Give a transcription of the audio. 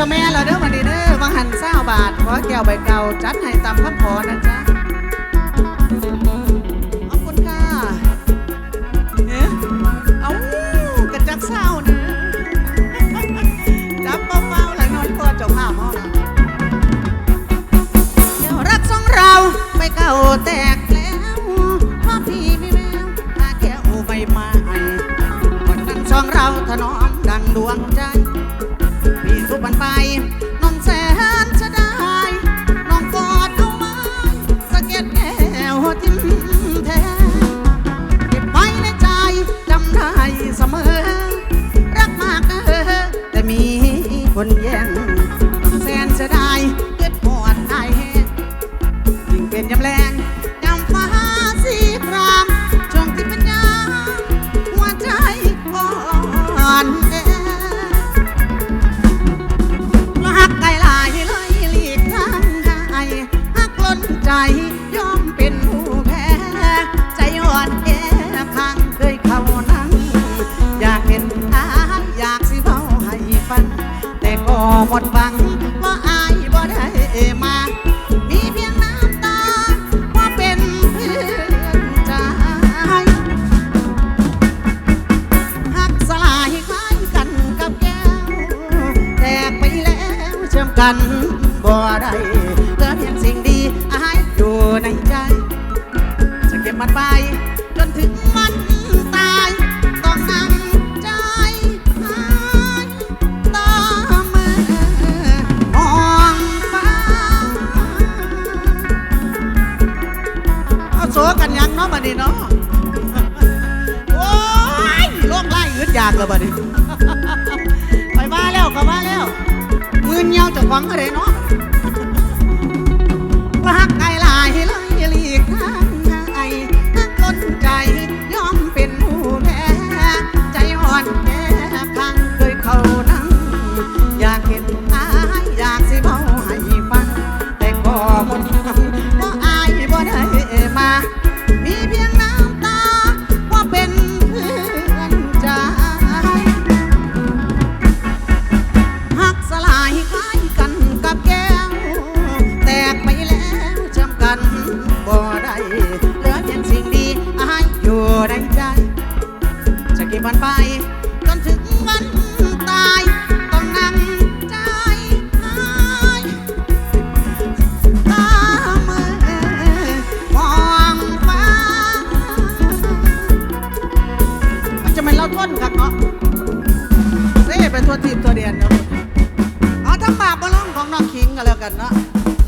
ธอแม่เราเด้อวันนี้เด้อวังหันเศร้าบาทขอแก้วใบเก่าจัดให้ตามคำขอนะจ๊ะขอบคุณค่ะเอ๊ะเอากระจักเศร้านะจับเบาๆหลายน้อยพอจ้าภาพห้องเดี๋ยวรักสองเราไม่เก่าแตกแล้วเพราะพี่ไม่แววตาแก้วใบไม้วันนั้นสองเราถนอมดังดวงใจ คนแย่งน้องแสนจะได้เกิดปวดได้แห้งยิ่งเป็นยำแรงยำฟ้าสีครามชงที่เป็นยาหัวใจอ่อนแอหักไกลหลายเลยหลีกทางไกลหักล้นใจยอมเป็นผู้แพ้ ใจอ่อนแอข้างเคยเข้านั่งอยากเห็นอาอยากสิเบาให้ฟัง แต่ก็หมดบังว่าอายบ่ได้มา มีเพียงน้ำตาว่าเป็นเพื่อนใจหักสลายคล้ายกันกับแก้ว แตกไปแล้วเชื่อมกันบ่ได้เหลือเพียงสิ่งดีอายอยู่ในใจ จะเก็บมันไปจนถึงวัน เนาะบัดนี้เนาะโอ้ยโลกไล่ยืดยากเลยบัดนี้ไปมาแล้วก็มาแล้วมือเงี้ยวจะฟังอะไรเนาะว่าหักไงันบ่ได้เหลือเพียงสิ่งดีอายอยู่ในใจ จะเก็บมันไปจนถึงวันตาย ต้องนั่งใจหายตามือมองฟ้า มันจะเป็นเราทนครับเนาะเซ่เป็นตัวทีมตัวเดียนเนาะเอาทั้งบาปมาล่องของน้องคิงกันแล้วกันเนาะ